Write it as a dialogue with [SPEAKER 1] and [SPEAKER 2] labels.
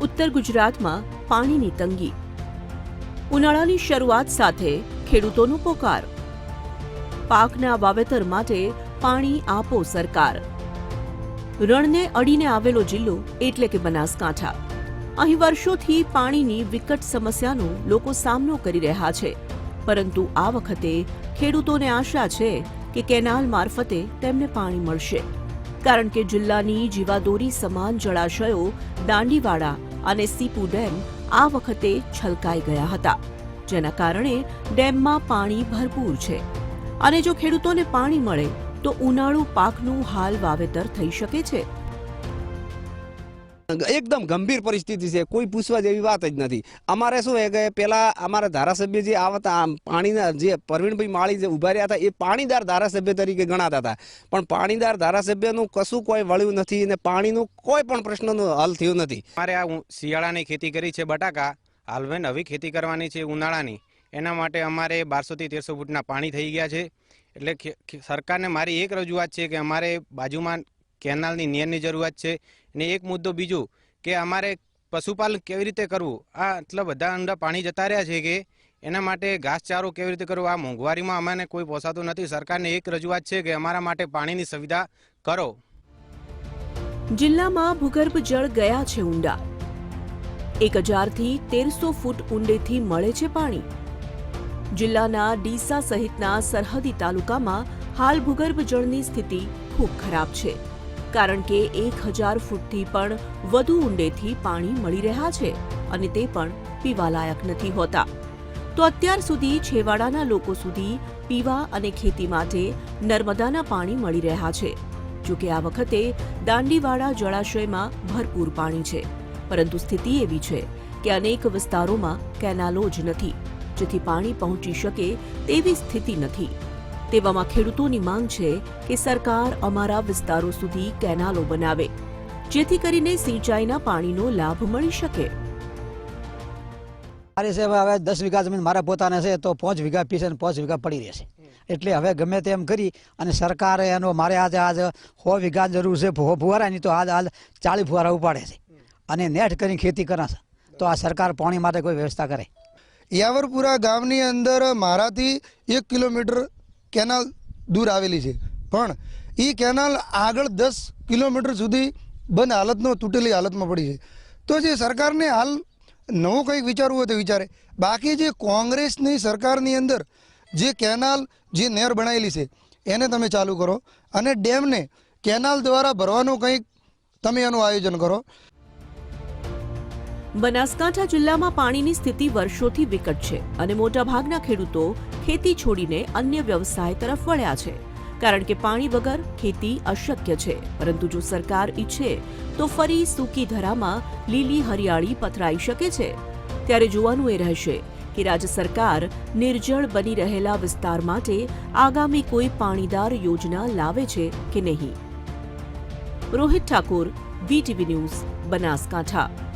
[SPEAKER 1] ઉત્તર ગુજરાતમાં પાણીની તંગી. ઉનાળાની શરૂઆત સાથે ખેડૂતોનો પોકાર. પાકના વાવેતર માટે પાણી આપો સરકાર. રણને અડીને આવેલો જિલ્લો એટલે કે બનાસકાંઠા. અહીં વર્ષોથી પાણીની વિકટ સમસ્યાનો લોકો સામનો કરી રહ્યા છે. પરંતુ આ વખતે ખેડૂતોને આશા છે કે કેનાલ મારફતે તેમને પાણી મળશે. કારણ કે જિલ્લાની જીવાદોરી સમાન જળાશયો દાંડીવાડા અને સીપુ ડેમ આ વખતે છલકાઈ ગયા હતા, જેના કારણે ડેમમાં પાણી ભરપૂર છે. અને જો ખેડૂતોને પાણી મળે, તો ઉનાળુ પાકનું હાલ વાવેતર થઈ શકે છે.
[SPEAKER 2] એકદમ ગંભીર પરિસ્થિતિ છે. કોઈ પૂછવા જેવી વાત જ નથી. અમારે શું છે કે પેલા અમારા ધારાસભ્ય જે આવતા પાણીના જે પ્રવીણભાઈ માળી જે ઊભા રહ્યા હતા, એ પાણીદાર ધારાસભ્ય તરીકે ગણાતા હતા. પણ પાણીદાર ધારાસભ્યનું કશું કોઈ વળ્યું નથી અને પાણીનું કોઈ પણ પ્રશ્નનું હલ થયું નથી.
[SPEAKER 3] મારે આ શિયાળાની ખેતી કરી છે બટાકા. હાલ હવે નવી ખેતી કરવાની છે ઉનાળાની. એના માટે અમારે બારસોથી તેરસો ફૂટના પાણી થઈ ગયા છે. એટલે સરકારને મારી એક રજૂઆત છે કે અમારે બાજુમાં કેનાલની નિયરની જરૂરિયાત છે. અને એક મુદ્દો બીજો કે અમારે પશુપાલન કેવી રીતે કરવું? આ આટલા બધા ઊંડા પાણી જતા રહ્યા છે કે એના માટે ઘાસચારો કેવી રીતે કરવો? આ મોંઘવારીમાં અમને કોઈ પોસાતું નથી. સરકારને એક રજૂઆત છે કે અમારા માટે પાણીની સુવિધા કરો.
[SPEAKER 1] જિલ્લામાં ભૂગર્ભ જળ ગયા છે ઊંડા. એક હજારથી તેરસો ફૂટ ઊંડેથી મળે છે પાણી. જિલ્લાના ડીસા સહિતના સરહદી તાલુકામાં હાલ ભૂગર્ભ જળની સ્થિતિ ખૂબ ખરાબ છે. કારણ કે એક હજાર ફૂટથી પણ વધુ ઊંડેથી પાણી મળી રહ્યા છે અને તે પણ પીવાલાયક નથી હોતા. તો અત્યાર સુધી છેવાડાના લોકો સુધી પીવા અને ખેતી માટે નર્મદાના પાણી મળી રહ્યા છે. જોકે આ વખતે દાંડીવાડા જળાશયમાં ભરપૂર પાણી છે. પરંતુ સ્થિતિ એવી છે કે અનેક વિસ્તારોમાં કેનાલો જ નથી. જેથી પાણી પહોંચી શકે તેવી સ્થિતિ નથી. તેવામાં ખેડૂતોની માંગ છે કે સરકાર અમારા વિસ્તારો સુધી કેનાલો બનાવે જેથી કરીને સિંચાઈના પાણીનો લાભ મળી શકે.
[SPEAKER 4] મારી સાહેબ હવે દસ વીઘા જમીન મારા પોતાને છે તો પાંચ વીઘા પીસે અને પાંચ વીઘા પડી રહેશે. એટલે હવે ગમે તેમ કરી અને સરકારે એનો મારે આજે આજ સો વીઘા જરૂર છે ફુવારાની તો આજ આજ ચાલીસ ફુવારા ઉપાડે છે. અને નેટ કરીને ખેતી કરાશે તો આ સરકાર પાણી માટે કોઈ વ્યવસ્થા કરે.
[SPEAKER 5] યાવરપુરા ગામની અંદર મારાથી એક કિલોમીટર કેનાલ દૂર આવેલી છે. પણ એ કેનાલ આગળ દસ કિલોમીટર સુધી બંધ હાલતનો, તૂટેલી હાલતમાં પડી છે. તો જે સરકારને હાલ નવું કંઈક વિચારવું હોય તો વિચારે. બાકી જે કોંગ્રેસની સરકારની અંદર જે કેનાલ જે નહેર બનાવેલી છે, એને તમે ચાલુ કરો અને ડેમને કેનાલ દ્વારા ભરવાનું કંઈક તમે એનું આયોજન કરો.
[SPEAKER 1] બનાસકાંઠા જિલ્લામાં પાણીની સ્થિતિ વર્ષોથી વિકટ છે અને મોટાભાગના ખેડૂતો ખેતી છોડીને અન્ય વ્યવસાય તરફ વળ્યા છે. કારણ કે પાણી વગર ખેતી અશક્ય છે. પરંતુ જો સરકાર ઈચ્છે તો ફરી સૂકી ધરામાં લીલી હરિયાળી પથરાઈ શકે છે. ત્યારે જોવાનું એ રહેશે કે રાજ્ય સરકાર નિર્જળ બની રહેલા વિસ્તાર માટે આગામી કોઈ પાણીદાર યોજના લાવે છે કે નહીં? Rohit Thakur VTV news, Banaskantha.